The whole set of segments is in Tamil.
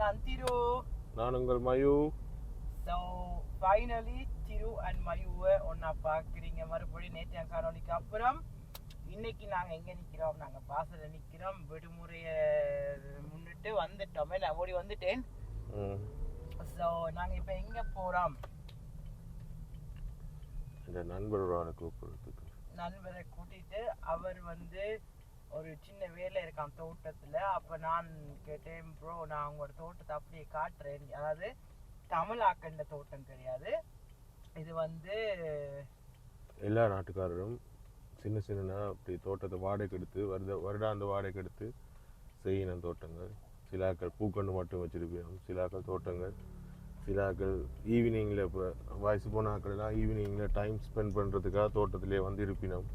நான் திரு. நான் உங்கள் Mayu. So finally Thiru and மயுவை ஒன்றா பார்க்குறீங்க. மறுபடியும் நேற்று காணொலிக்கு அப்புறம் இன்னைக்கு நாங்கள் எங்கே நிற்கிறோம் நாங்கள் பாசல நிற்கிறோம் விடுமுறையை முன்னிட்டு வந்துட்டோமே. நான் ஓடி வந்துட்டேன். ஸோ நாங்கள் இப்போ எங்கே போகிறோம் இந்த நண்பர் ஒரு ஆளை கூப்பிடுறதுக்கு. நண்பரை கூட்டிட்டு அவர் வந்து ஒரு சின்ன வேலை இருக்கான் தோட்டத்தில். அப்போ நான் கேட்டேன் ப்ரோ நான் உங்களோட தோட்டத்தை அப்படியே காட்டுறேன். அதாவது தமிழாக்கண்ட தோட்டம் கிடையாது. இது வந்து எல்லா நாட்டுக்காரரும் சின்ன சின்ன அப்படி தோட்டத்தை வாடகைக்கு எடுத்து வருட வருடாந்த வாடகை எடுத்து செய்யணும் தோட்டங்கள். சிலாக்கள் பூக்கண்டு மட்டும் வச்சுருப்போம் சிலாக்கள் தோட்டங்கள். சிலாக்கள் ஈவினிங்கில் இப்போ வயசு போனாக்கள்லாம் ஈவினிங்கில் டைம் ஸ்பெண்ட் பண்ணுறதுக்காக தோட்டத்திலே வந்து இருப்பினோம்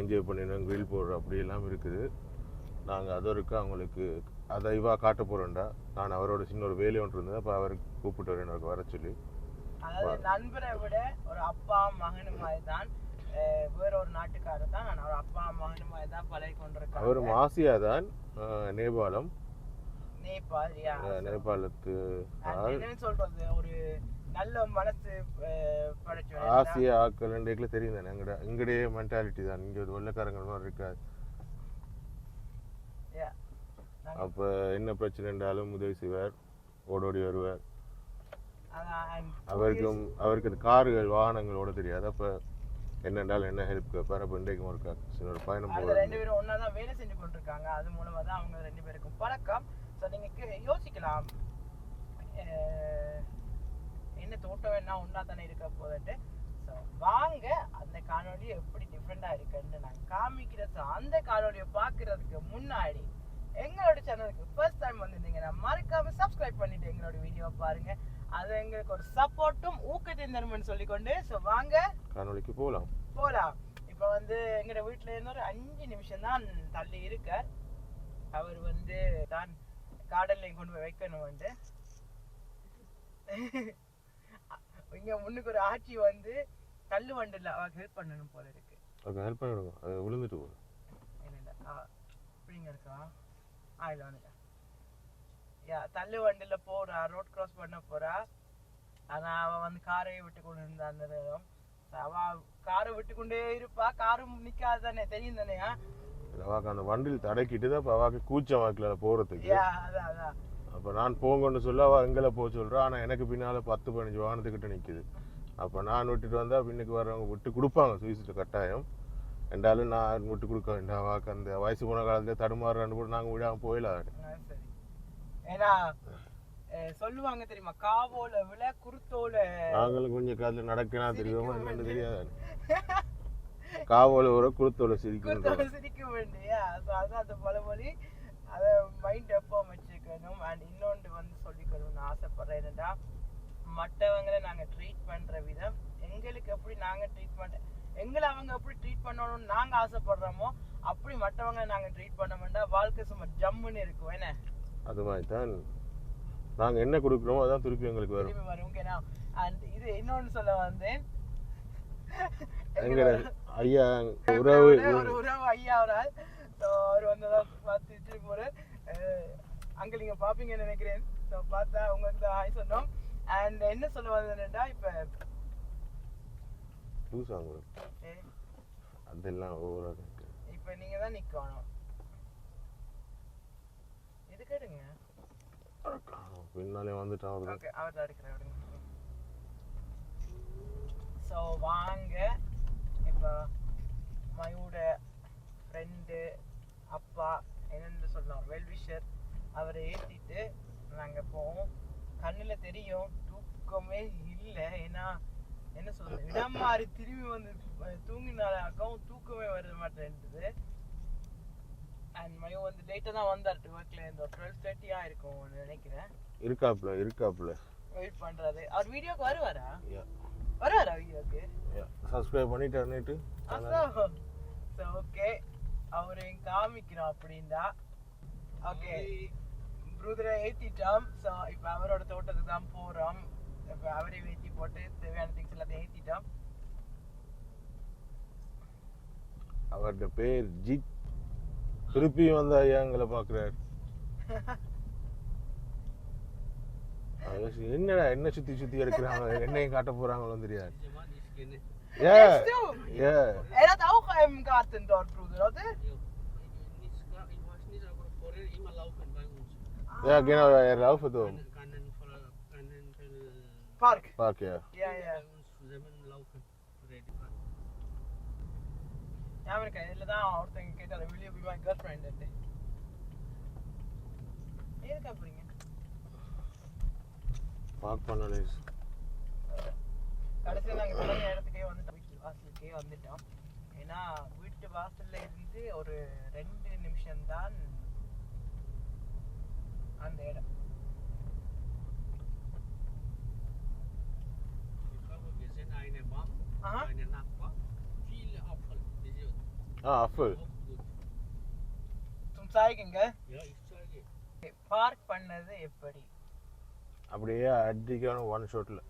என்ஜாய் பண்ணினோம் grill போடுற அப்படியெல்லாம் இருக்குது. நாங்கள் அதற்கு அவங்களுக்கு அதை இவா காட்ட போகிறோம்டா நான் அவரோட சின்ன ஒரு வேலை ஒன்று இருந்தது. அப்போ அவருக்கு கூப்பிட்டு வரேன் எனக்கு வர சொல்லி. நண்பரை விட ஒரு அப்பா மகனு மாதிரி தான் வேற ஒரு நாட்டுக்காரர் தான். ஒரு அப்பா மகனு மாதிரி தான் பழகி அவர் கொண்டிருக்கேன் மாசியா தான். நேபாளம். நேபாள் நேபாளத்து சொல்றது? ஒரு நல்ல மனசு ஆசிய ஆக்கள் ரெண்டுக்குள்ள தெரியும் தானே? எங்கட எங்கடைய மென்டாலிட்டி தான். இங்கே ஒரு வெள்ளக்காரங்கள் மாதிரி இருக்காது அப்போ என்ன பிரச்சனை இருந்தாலும் உதவி செய்வார். ஓடோடி வருவார். அவருக்கும் அவருக்கு இந்த கார்கள் வாகனங்கள் ஓட தெரியாது. அப்போ என்னென்றாலும் என்ன ஹெல்ப் கேட்பார்? அப்போ இன்றைக்கும் ஒரு சின்ன ஒரு பயணம் போகிறார் ரெண்டு பேரும் ஒண்ணா தான் வேலை செஞ்சு கொண்டிருக்காங்க. அது மூலமா தான் அவங்க ரெண்டு பேருக்கும் பழக்கம். ஸோ நீங்க கே- யோசிக்கலாம். என்ன தோட்டம் என்ன ஒண்ணா தானே இருக்க போதுட்டு ஸோ வாங்க அந்த காணொளி எப்படி டிஃப்ரெண்டா இருக்குன்னு நான் காமிக்கிறது அந்த காணொளியை பார்க்கறதுக்கு முன்னாடி எங்களோட சேனலுக்கு ஃபர்ஸ்ட் டைம் வந்திருந்தீங்கன்னா மறக்காம சப்ஸ்கிரைப் பண்ணிட்டு எங்களோட வீடியோவை பாருங்க. அது எங்களுக்கு ஒரு சப்போர்ட்டும் ஊக்கத்தையும் தரும்னு சொல்லிக்கொண்டு ஸோ வாங்க காணொளிக்கு போகலாம் போலாம். இப்போ வந்து எங்கட வீட்ல இருந்து ஒரு அஞ்சு நிமிஷம் தான் தள்ளி இருக்கார். அவர் வந்து தான் காடல்லையும் கொண்டு போய் வைக்கணும் வந்து இங்க முன்னுக்கு ஒரு ஆட்சி வந்து தள்ளு வண்டில் அவருக்கு ஹெல்ப் பண்ணணும் போல இருக்கு. ஓகே ஹெல்ப் பண்ணிவிடுங்க அது விழுந்துட்டு போகுது. இல்ல இல்ல. இப்படிங்க இருக்கா? ஆ இல்ல வந்துட்டேன் யா தள்ளு வண்டில போறா ரோட் கிராஸ் பண்ண போறா. ஆனா அவ வந்து காரையை விட்டு கொண்டு இருந்தா அந்த நேரம். அவ காரை விட்டு கொண்டே இருப்பா. காரும் நிக்காது தானே தெரியும் தானேயா அவாக்கு அந்த வண்டியில் தடக்கிட்டு தான் அவாக்கு கூச்சம் வாக்கில் போகிறதுக்கு யா அதான் அதான் அப்போ நான் போங்கன்னு சொல்ல அவள் எங்களை போக சொல்கிறா ஆனால் எனக்கு பின்னால் பத்து பதினஞ்சு வாகனத்துக்கிட்ட நிற்குது அப்போ நான் விட்டுட்டு வந்தால் பின்னுக்கு வர்றவங்க விட்டு கொடுப்பாங்க. சுவிசிட்டு கட்டாயம். ரெண்டாலும் நான் விட்டு கொடுக்க வேண்டாம். வாக்கு அந்த வயசு போன காலத்துல தடுமாறுறான்னு கூட நாங்கள் விடாமல் போயிடலாம் ஏன்னா சொல்லுவாங்க தெரியுமா? காவோல விழ குருத்தோல நாங்களும் கொஞ்சம் காலத்தில் நடக்கலாம் தெரியுமா என்னன்னு தெரியாது. காவோல ஒரு குருத்தோல குருத்தோல சிரிக்க வேண்டிய அந்த பழமொழி அதை மைண்ட் எப்போ வச்சுக்கணும் அண்ட் இன்னொன்று வந்து சொல்லிக்கணும்னு ஆசைப்படுறேன் என்னடா மற்றவங்களை நாங்கள் ட்ரீட் பண்ற விதம். எங்களுக்கு எப்படி நாங்கள் ட்ரீட் பண்ண எங்களை அவங்க எப்படி ட்ரீட் பண்ணணும்னு நாங்கள் ஆசைப்படுறோமோ அப்படி மற்றவங்க நாங்கள் ட்ரீட் பண்ண வேண்டாம் வாழ்க்கை சும்மா ஜம்முன்னு இருக்கும். என்ன? அது மாதிரி தான் நாங்கள் என்ன கொடுக்குறோமோ அதான் திருப்பி எங்களுக்கு வரும். திரும்பி வரும். ஓகேனா அண்ட் இது இன்னொன்னு சொல்ல வந்தேன். எங்கட ஐயா உறவு ஒரு உறவு ஐயா அவரால் அவர் வந்ததான் பார்த்துட்டு போறார். அங்கே நீங்க பாப்பீங்கன்னு நினைக்கிறேன். ஸோ பார்த்தா உங்களுக்கு ஹாய் சொன்னோம். அண்ட் என்ன சொல்ல வந்தேன்டா இப்போ? புதுசாக அதெல்லாம் ஒவ்வொரு இப்போ நீங்க தான் நிக்கணும். இது கேடுங்க பின்னாலே வந்துட்டான் அவரு. ஓகே அவர் இருக்கிறார் விடுங்க ஸோ வாங்க. இப்போ மயோட ஃப்ரெண்டு அப்பா என்னென்னு சொல்லலாம் வெல்விஷர் அவரை ஏற்றிட்டு நாங்கள் போவோம். கண்ணில் தெரியும். தூக்கமே இல்லை. ஏன்னா என்ன சொல்றது? இடம் மாறி திரும்பி வந்து தூங்கினாலும் தூக்கமே வர மாட்டேன்றது. அண்ட் மயோ வந்து லேட்டாக தான் வந்தார் ஒர்க்கில் இந்த டுவெல் தேர்ட்டியாக இருக்கும் நினைக்கிறேன். இருக்காப்புல இருக்காப்புல. வெயிட் பண்றாரு. அவர் வீடியோக்கு வருவாரா? Yeah. வருவாரா வீடியோக்கு? சப்ஸ்கிரைப் பண்ணிட்டாருன்னுட்டு அதான் ஓகே அவரையும் காமிக்கிறோம் அப்படின்னா. ஓகே ப்ரூதரை ஏத்திட்டோம் ஸோ இப்போ அவரோட தோட்டத்துக்கு தான் போறோம். இப்போ அவரையும் ஏற்றி போட்டு தேவையான திங்ஸ் எல்லாத்தையும் ஏத்திட்டோம் அவர்கிட்ட பேர் ஜித். திருப்பி வந்து ஐயா எங்களை பார்க்குறாரு என்னடா என்ன சுத்தி சுத்தி எடுக்கிறாங்க? என்னையும் காட்ட போறாங்களோ தெரியாது. du? ஏ Er hat auch einen Garten dort, Bruder, oder? Jo, Ja, genau, er laufen da. Park. Park, ja. Ja, ja. ஞாபகம் இருக்கா இதில் தான் ஒருத்தங்க கேட்டார் வெளியே போய் மை கேர்ள் ஃப்ரெண்ட் எதுக்கு அப்படிங்க பார்க் பண்ணலே கடைசியில் நாங்கள் தொடங்கிய இடத்துக்கே வந்துட்டோம் வீட்டு வாசலுக்கே வந்துட்டோம் ஏன்னா வீட்டு வாசல்ல இருந்து ஒரு ரெண்டு நிமிஷம் தான் ஆ? அஃபல் auch gut. zum zeigen gell Ja, ich zeige. Park பண்ணது எப்படி? அப்படியே அடிக்கணும் ஒன் ஷாட்டில்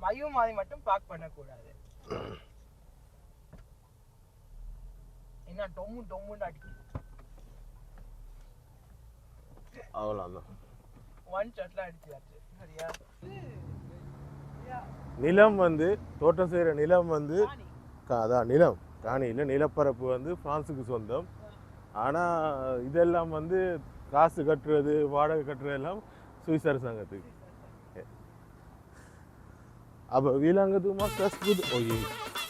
மயு மாதிரி மட்டும் பார்க் பண்ணக்கூடாது. என்ன டொம்மு டொம்முன்னு அடிக்குது அவ்வளோதான் ஒன் ஷாட்ல அடிச்சாச்சு சரியா? நிலம் வந்து தோட்டம் செய்கிற நிலம் வந்து அதான் நிலம். காணியில் நிலப்பரப்பு வந்து பிரான்ஸுக்கு சொந்தம். ஆனால் இதெல்லாம் வந்து காசு கட்டுறது வாடகை கட்டுறது எல்லாம் சுவிஸ் அரசாங்கத்துக்கு. Aber wie lange du machst das gut, oh je.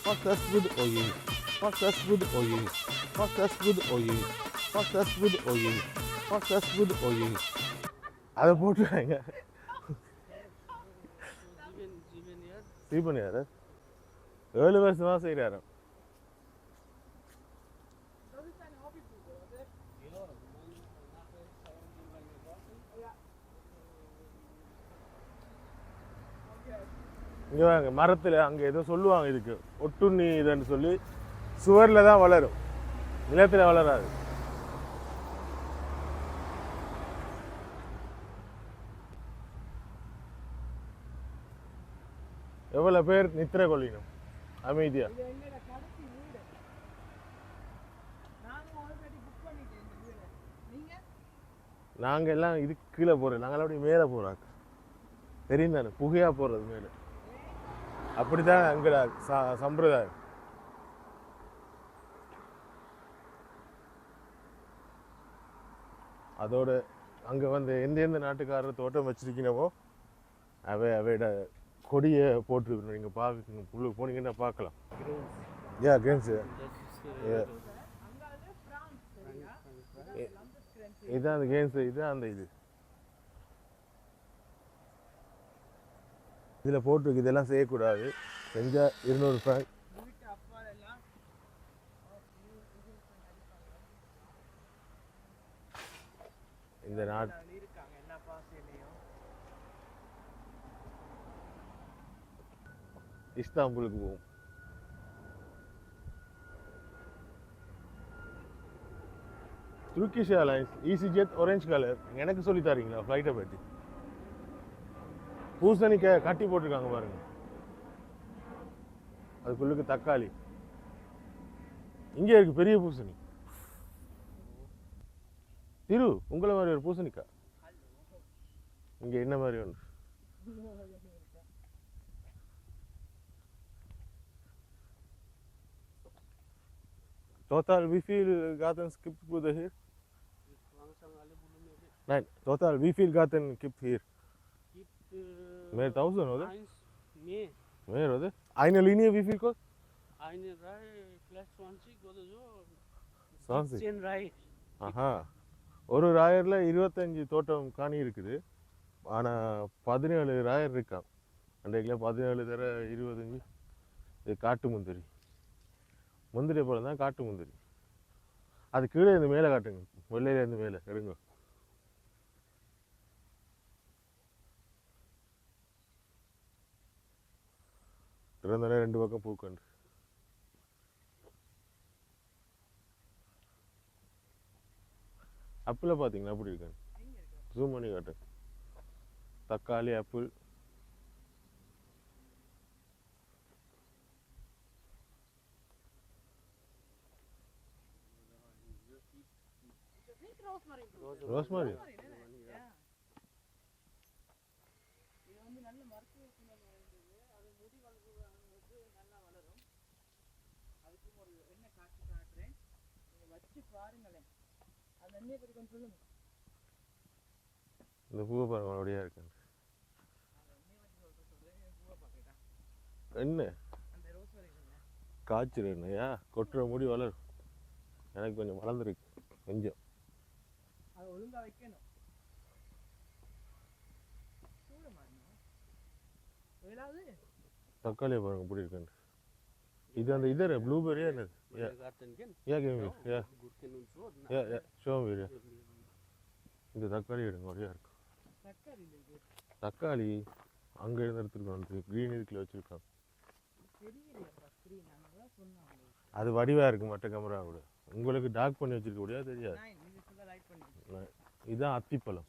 Mach das gut, fuck, that's good. Oh, அதை போட்டுருவாங்க ஸ்ரீபனியார் ஏழு தான் செய்கிறாரு இங்கே வாங்க மரத்தில் அங்கே ஏதோ சொல்லுவாங்க இதுக்கு ஒட்டுண்ணி இதுன்னு சொல்லி சுவரில் தான் வளரும் நிலத்தில் வளராது எவ்வளோ பேர் நித்திர கொள்ளினும்? அமைதியா? இது எங்களோட கடைசி வீடு. நானும் ஆல்ரெடி புக் பண்ணிட்டேன் இந்த வீடு. நீங்க? நாங்கள் எல்லாம் இது கீழே போகிறோம் நாங்கள் அப்படியே மேலே போகிறாங்க தெரியும் தானே? புகையாக போகிறது மேலே. அப்படி தான் ச சம்பிரதாயம். அதோட அங்கே வந்து எந்த எந்த நாட்டுக்காரர் தோட்டம் வச்சிருக்கீனவோ அவை அவையோட கொடியை போட்டுருக்கணும். நீங்கள் பார்க்குங்க புல்லு போனீங்கன்னா பார்க்கலாம் யா சரியா இதுதான் அந்த கேம்ஸ் இதுதான் அந்த இது. இதில் போட்டிருக்கு இதெல்லாம் செய்யக்கூடாது. செஞ்சால் இருநூறு ஃப்ராங்க் இந்த நாட் இஸ்தாம்புலுக்கு போவோம். Turkish airlines easy jet orange colour எனக்கு சொல்லி தரீங்களா? ஃப்ளைட்டை பற்றி பூசணிக்காய் கட்டி போட்டிருக்காங்க பாருங்க. அதுக்குள்ளுக்கு தக்காளி. இங்கே இருக்கு பெரிய பூசணி. திரு உங்களை மாதிரி ஒரு பூசணிக்காய். இங்கே என்ன மாதிரி ஒன்று? Total, wie viel Garten gibt es hier? langsam alle Blumen weg. Nein, total, wie viel Garten gibt hier? Gibt äh, Mehr tausend, oder? Eins, mehr. Mehr, oder? Eine Linie, wie viel kostet? Eine Reihe, vielleicht 20 oder so. 20. 10 Reihe. ஆஹா ஒரு ராயரில் இருபத்தஞ்சி தோட்டம் காணி இருக்குது ஆனால் பதினேழு ராயர் இருக்கான் அன்றைக்குல பதினேழு தர இருபத்தஞ்சி இது காட்டு முந்திரி முந்திரி போல தான் காட்டு முந்திரி. அது கீழே இருந்து மேலே காட்டுங்க. வெள்ளையில இருந்து மேலே. எடுங்க. திறந்தோடனே ரெண்டு பக்கம் பூக்கண்டு. ஆப்பிளை பார்த்தீங்களா அப்படி இருக்கு. ஜூம் பண்ணி காட்டு. தக்காளி ஆப்பிள் ரோஸ்மரி. ரோஸ்மரி? இது வந்து நல்ல மருத்துவ குணம் என்ன காட்சி என்ன பற்றி இந்த பூவை பாருங்க அப்படியே இருக்கு என்ன? காய்ச்சிரு என்னையா? கொட்டுற முடி வளரும். எனக்கு கொஞ்சம் வளர்ந்துருக்கு கொஞ்சம். அதை ஒழுங்கா வைக்கணும். தக்காளியை பாருங்க இப்படி இருக்குன்னு. இது அந்த இதர ப்ளூபெரியா என்னது. யா கேம் யா யா இந்த தக்காளி எடுங்க அப்படியா இருக்கும். தக்காளி தக்காளி அங்கே இருந்து எடுத்துருக்கோம் க்ரீன் இதுக்குள்ள சொன்னாங்க அது வடிவாக இருக்கு மற்ற கேமரா கூட உங்களுக்கு டார்க் பண்ணி வச்சிருக்க முடியாது தெரியாது நான் இது ஃபுல்லாக லைட் பண்ணி நான் இதுதான் அத்திப்பழம்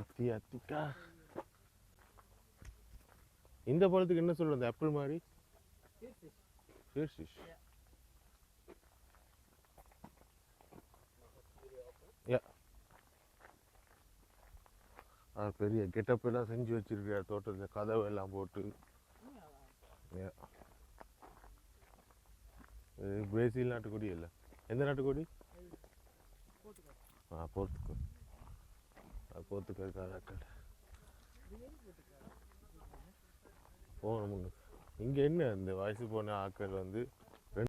அத்தி அத்திக்கா இந்த பழத்துக்கு என்ன சொல்றது? அந்த ஆப்பிள் மாதிரி ஃபிஷ் யா பெரிய கெட்டப் எல்லாம் செஞ்சு வச்சிருக்காரு தோட்டத்தில்? கதவு எல்லாம் போட்டு. பிரேசில் நாட்டுக்கொடி இல்லை? எந்த நாட்டுக்கொடி? போட்டுக்கோ. ஆ போர்த்துக்கல் போகணும் இங்கே என்ன? இந்த வயசு போன ஆட்கள் வந்து